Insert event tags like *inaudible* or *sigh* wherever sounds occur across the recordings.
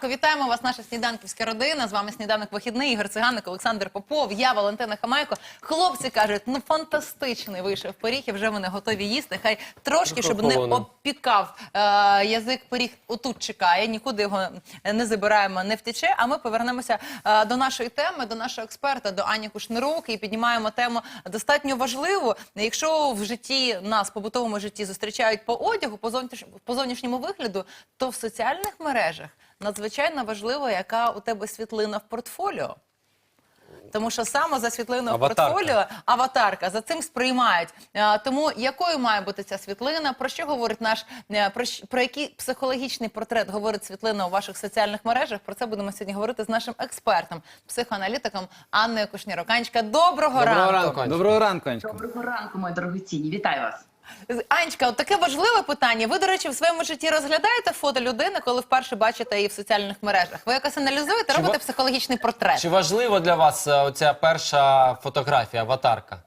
Ранку, вітаємо вас, наша сніданківська родина. З вами сніданок вихідний Ігор Циганик, Олександр Попов, я Валентина Хамайко. Хлопці кажуть, ну фантастичний вийшов пиріг, і вже вони готові їсти. Хай трошки, щоб не обпікав е, язик пиріг. Отут чекає, нікуди його не забираємо, не втече. А ми повернемося е, до нашої теми, до нашого експерта, до Ані Кушнирук, і піднімаємо тему достатньо важливу. Якщо в житті нас, побутовому житті, зустрічають по одягу, по зовнішньому вигляду, то в соціальних мережах надзвичайно важливо, яка у тебе світлина в портфоліо. Тому що саме за світлиною в портфоліо аватарка за цим сприймають. Е, Тому якою має бути ця світлина? Про що говорить наш е, про, про який психологічний портрет говорить світлина у ваших соціальних мережах? Про це будемо сьогодні говорити з нашим експертом, психоаналітиком Анною Кушнірук. Анечка, доброго, Доброго ранку. ранку, Доброго ранку, Анечка. Доброго ранку, мої дорогоцінні. Вітаю вас. Анечка, от таке важливе питання. Ви, до речі, в своєму житті розглядаєте фото людини, коли вперше бачите її в соціальних мережах? Ви якось аналізуєте, робите ва- психологічний портрет? Чи важливо для вас е, оця перша фотографія, аватарка?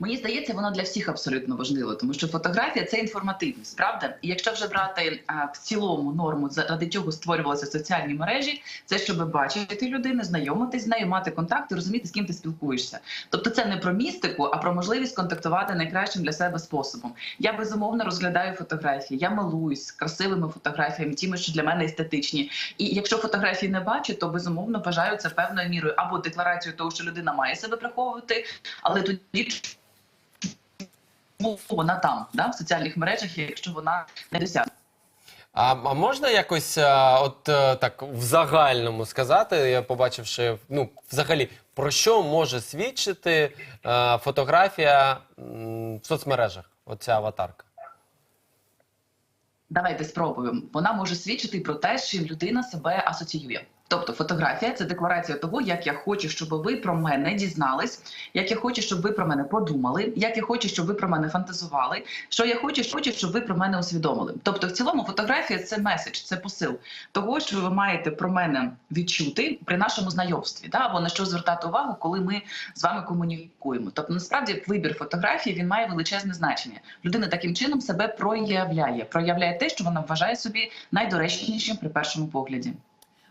Мені здається, воно для всіх абсолютно важливо, тому що фотографія це інформативність, правда? І якщо вже брати а, в цілому норму, заради чого створювалися соціальні мережі, це щоб бачити людину, знайомитись з нею, мати контакт і розуміти, з ким ти спілкуєшся. Тобто, це не про містику, а про можливість контактувати найкращим для себе способом. Я безумовно розглядаю фотографії, я милуюсь красивими фотографіями, тими, що для мене естетичні. І якщо фотографії не бачу, то безумовно вважаю це певною мірою або декларацією того, що людина має себе приховувати, але тоді вона там, да, в соціальних мережах, якщо вона не досягне. А, можна якось е, от е, так в загальному сказати, я побачив, що ну, взагалі, про що може свідчити е, фотографія в соцмережах, оця аватарка? Давайте спробуємо. Вона може свідчити про те, з чим людина себе асоціює. Тобто фотографія це декларація того, як я хочу, щоб ви про мене дізнались, як я хочу, щоб ви про мене подумали, як я хочу, щоб ви про мене фантазували, що я хочу, хочу, щоб ви про мене усвідомили. Тобто, в цілому, фотографія це меседж, це посил того, що ви маєте про мене відчути при нашому знайомстві, да? або на що звертати увагу, коли ми з вами комунікуємо. Тобто, насправді, вибір фотографії він має величезне значення. Людина таким чином себе проявляє, проявляє те, що вона вважає собі найдоречнішим при першому погляді.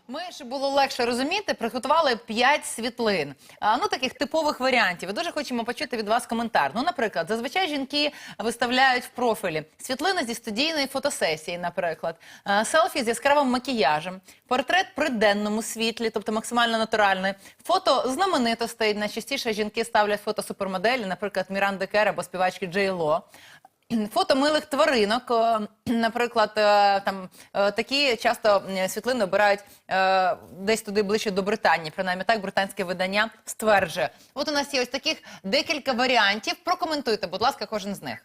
Ми, щоб було легше розуміти, приготували 5 світлин. А, ну, таких типових варіантів. Дуже хочемо почути від вас коментар. Ну, наприклад, зазвичай жінки виставляють в профілі світлини зі студійної фотосесії, наприклад, селфі з яскравим макіяжем, портрет при денному світлі, тобто максимально натуральний, фото знаменитостей. Найчастіше жінки ставлять фото супермоделі, наприклад, Міранди Кер або співачки Джей Ло. Фото милих тваринок, е, наприклад, е, там е, такі часто світлини обирають десь туди ближче до Британії. Принаймні так британське видання стверджує. От у нас є ось таких декілька варіантів. Прокоментуйте, будь ласка, кожен з них.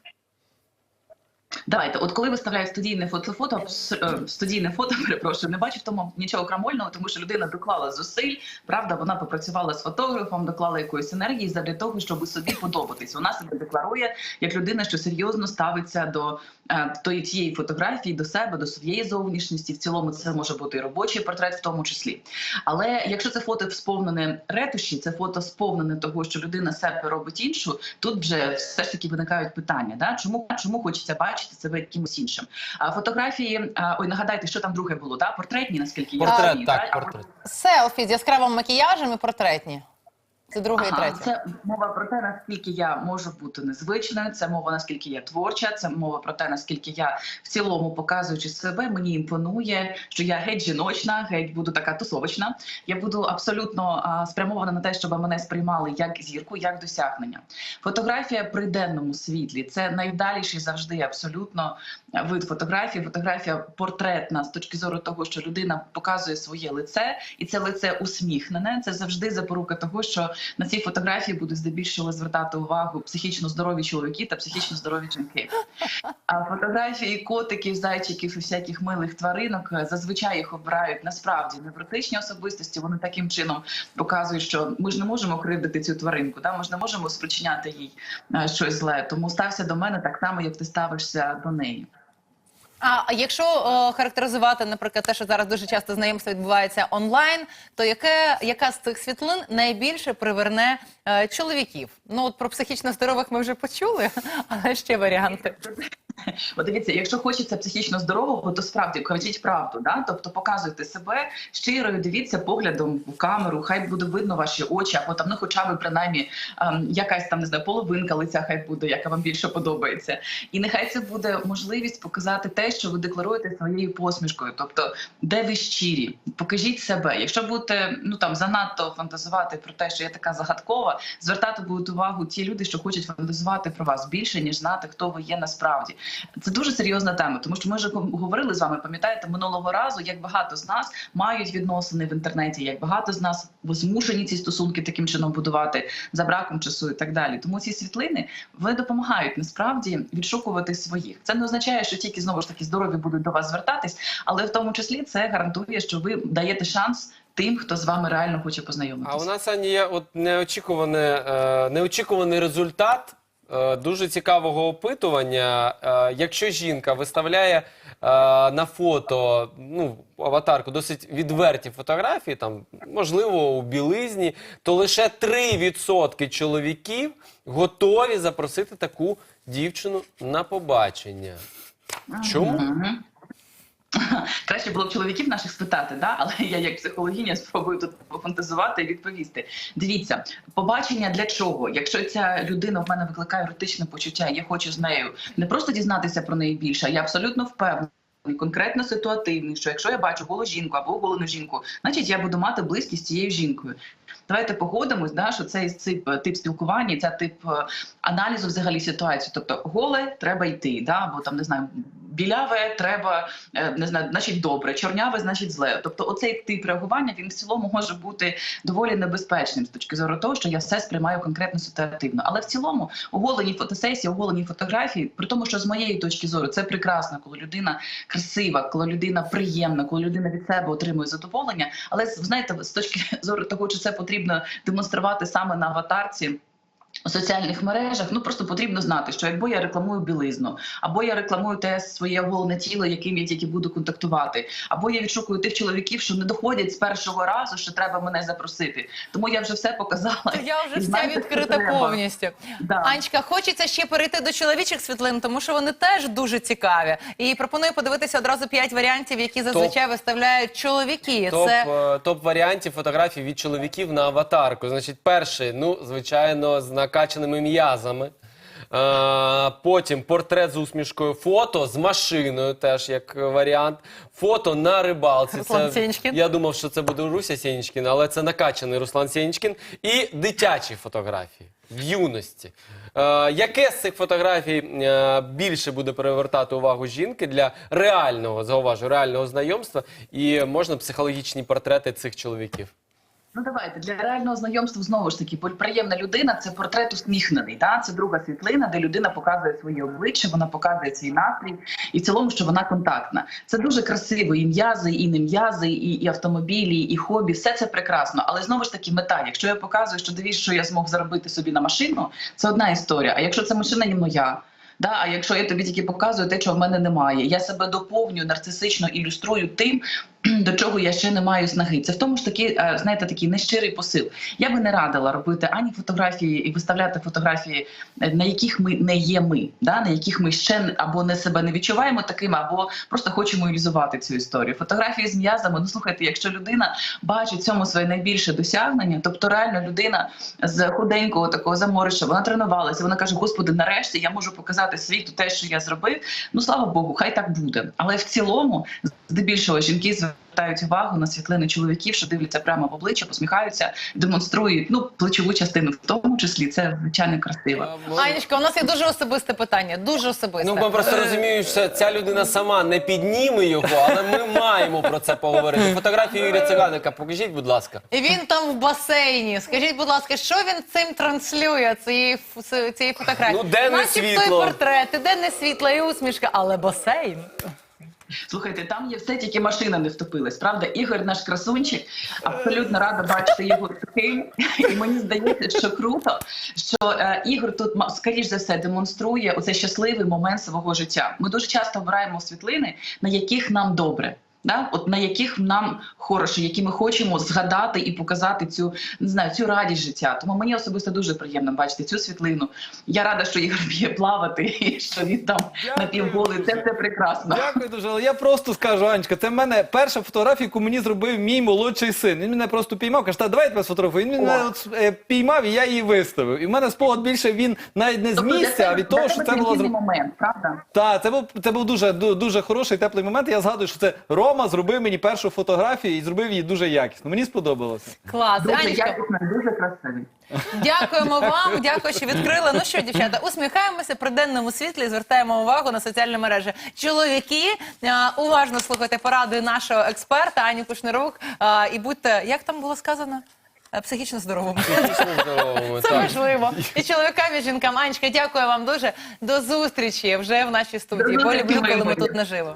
Давайте, от коли виставляють студійне фото, фото е, студійне фото, *laughs* перепрошую, не бачу в тому нічого крамольного, тому що людина доклала зусиль. Правда, вона попрацювала з фотографом, доклала якоїсь енергії задля того, щоб собі подобатись. Вона себе декларує як людина, що серйозно ставиться до е, тої тієї фотографії, до себе, до своєї зовнішності. В цілому це може бути і робочий портрет, в тому числі. Але якщо це фото сповнене ретуші, це фото сповнене того, що людина себе робить іншу, тут вже все ж таки виникають питання. Да? Чому чому хочеться бачити себе якимось іншим? А фотографії, ой, нагадайте, що там друге було, да? портретні, наскільки я Портрет, розумію, так, да? портрет. Селфі з яскравим макіяжем і портретні. Це друге і Ага, третє. це мова про те, наскільки я можу бути незвичною. Це мова наскільки я творча. Це мова про те, наскільки я в цілому показуючи себе, мені імпонує, що я геть жіночна, геть буду така тусовочна. Я буду абсолютно а, спрямована на те, щоб мене сприймали як зірку, як досягнення. Фотографія при денному світлі це найвдаліший завжди абсолютно вид фотографії. Фотографія портретна з точки зору того, що людина показує своє лице, і це лице усміхнене. Це завжди запорука того, що на цій фотографії будуть здебільшого звертати увагу психічно здорові чоловіки та психічно здорові жінки. А фотографії котиків, зайчиків і всяких милих тваринок зазвичай їх обирають насправді невротичні особистості. Вони таким чином показують, що ми ж не можемо кривдити цю тваринку, да? ми ж не можемо спричиняти їй е, щось зле. Тому стався до мене так само, як ти ставишся до неї. А якщо о, характеризувати, наприклад, те, що зараз дуже часто знайомство відбувається онлайн, то яке, яка з цих світлин найбільше приверне е, чоловіків? Ну от про психічно здорових ми вже почули, *laughs* але ще варіанти. *laughs* От дивіться, якщо хочеться психічно здорового, то справді кажіть правду, да? тобто показуйте себе щирою, дивіться поглядом в камеру, хай буде видно ваші очі, або там, ну хоча б принаймні ем, якась там не знаю, половинка лиця, хай буде, яка вам більше подобається. І нехай це буде можливість показати те, що ви декларуєте своєю посмішкою. Тобто, де ви щирі, покажіть себе. Якщо будете ну там занадто фантазувати про те, що я така загадкова, звертати будуть увагу ті люди, що хочуть фантазувати про вас більше, ніж знати, хто ви є насправді. Це дуже серйозна тема, тому що ми вже говорили з вами. Пам'ятаєте, минулого разу, як багато з нас мають відносини в інтернеті, як багато з нас змушені ці стосунки таким чином будувати за браком часу і так далі. Тому ці світлини вони допомагають насправді відшукувати своїх. Це не означає, що тільки знову ж таки здорові будуть до вас звертатись, але в тому числі це гарантує, що ви даєте шанс тим, хто з вами реально хоче познайомитися. А у нас Ані, є от неочікуване, е, неочікуваний результат дуже цікавого опитування. Е, якщо жінка виставляє е, на фото ну, аватарку досить відверті фотографії, там, можливо, у білизні, то лише 3% чоловіків готові запросити таку дівчину на побачення. Чому? *laughs* Краще було б чоловіків наших спитати, да? але я як психологиня спробую тут пофантазувати і відповісти. Дивіться, побачення для чого? Якщо ця людина в мене викликає еротичне почуття, я хочу з нею не просто дізнатися про неї більше, я абсолютно впевнена. Конкретно ситуативний, що якщо я бачу голу жінку або голену жінку, значить я буду мати близькість з цією жінкою. Давайте погодимось, да, що цей тип, тип спілкування, ця тип е, аналізу взагалі ситуації. Тобто, голе треба йти, да, або там не знаю, біляве треба е, не знаю, значить добре, чорняве, значить зле. Тобто, оцей тип реагування він в цілому може бути доволі небезпечним з точки зору того, що я все сприймаю конкретно ситуативно. Але в цілому оголені фотосесії, оголені фотографії, при тому, що з моєї точки зору це прекрасно, коли людина красива, коли людина приємна, коли людина від себе отримує задоволення. Але знаєте, з точки *laughs* зору того, чи це потрібно демонструвати саме на аватарці. У соціальних мережах ну просто потрібно знати, що якби я рекламую білизну, або я рекламую те своє оголене тіло, яким я тільки буду контактувати, або я відшукую тих чоловіків, що не доходять з першого разу, що треба мене запросити. Тому я вже все показала. Я вже вся знаєте, відкрита повністю. Да. Анечка, хочеться ще перейти до чоловічих світлин, тому що вони теж дуже цікаві. І пропоную подивитися одразу п'ять варіантів, які зазвичай виставляють чоловіки. Топ, Це топ варіантів фотографій від чоловіків на аватарку. Значить, перший, ну, звичайно, з накачаними м'язами. Е, потім портрет з усмішкою, фото з машиною, теж як варіант. Фото на рибалці. Руслан Сєнічкін. Я думав, що це буде Руся Сєнічкін, але це накачаний Руслан Сєнічкін. І дитячі фотографії в юності. Е, яке з цих фотографій е, більше буде перевертати увагу жінки для реального, зауважу, реального знайомства? І можна психологічні портрети цих чоловіків? Ну давайте для реального знайомства знову ж таки приємна людина. Це портрет усміхнений. Да? Це друга світлина, де людина показує своє обличчя, вона показує свій настрій, і в цілому, що вона контактна. Це дуже красиво. І м'язи, і не м'язи, і, і автомобілі, і хобі. Все це прекрасно. Але знову ж таки, мета. Якщо я показую, що дивіться, що я змог заробити собі на машину, це одна історія. А якщо ця машина не моя. Да, а якщо я тобі тільки показую те, чого в мене немає, я себе доповнюю нарцисично ілюструю тим, *clears throat* до чого я ще не маю снаги. Це в тому ж таки, е, знаєте, такий нещирий посил. Я би не радила робити ані фотографії і виставляти фотографії, е, на яких ми не є ми, да, на яких ми ще або не себе не відчуваємо такими, або просто хочемо ілюзувати цю історію. Фотографії з м'язами. Ну слухайте, якщо людина бачить цьому своє найбільше досягнення, тобто реально людина з худенького такого заморища, вона тренувалася. Вона каже: Господи, нарешті я можу показати світу те, що я зробив. Ну слава Богу, хай так буде. Але в цілому, здебільшого, жінки звертають увагу на світлини чоловіків, що дивляться прямо в обличчя, посміхаються, демонструють ну плечову частину, в тому числі це звичайно красиво. Анечка, у нас є дуже особисте питання. Дуже особисте. Ну, ми просто Е, розуміємо, що ця людина сама не підніме його, але ми маємо про це поговорити. Фотографію Юрія Циганика покажіть, будь ласка. І він там в басейні. Скажіть, будь ласка, що він цим транслює цієї цієї фотографії? Ну, денне Начебто світло. і портрет, і денне світло, і усмішка, але басейн. Слухайте, там є все, тільки машина не втопилась. Правда, Ігор наш красунчик. Абсолютно рада бачити його таким. І мені здається, що круто, що е, Ігор тут скоріш за все демонструє оцей щасливий момент свого життя. Ми дуже часто обираємо світлини, на яких нам добре. Да? От на яких нам хороше, які ми хочемо згадати і показати цю не знаю цю радість життя. Тому мені особисто дуже приємно бачити цю світлину. Я рада, що Ігор вміє плавати, *laughs* і що він там напівголий. Це все прекрасно. Дякую дуже. Але я просто скажу, Анечка, це в мене перша фотографія, яку мені зробив мій молодший син. Він мене просто піймав, каже, та давай я тебе сфотографую. Він мене от, е, піймав, і я її виставив. І в мене спогад більше він навіть не з Тобто місця, а від того, що це було момент, правда? Так, це був це був дуже дуже хороший теплий момент. Я згадую, що це Рома зробив мені першу фотографію і зробив її дуже якісно. Мені сподобалося. Клас. Дуже Анечка, якісно, дуже красивий. Дякуємо вам, дякую, що відкрили. Ну що, дівчата, усміхаємося при денному світлі, звертаємо увагу на соціальні мережі. Чоловіки, е, уважно слухайте поради нашого експерта Ані Кушнирук е, і будьте, як там було сказано? Е, Психічно здоровими. Здоровому, Це важливо. І чоловікам, і жінкам. Анечка, дякую вам дуже. До зустрічі вже в нашій студії. До Бо зустрічі, люблю, коли ми мої тут наживо.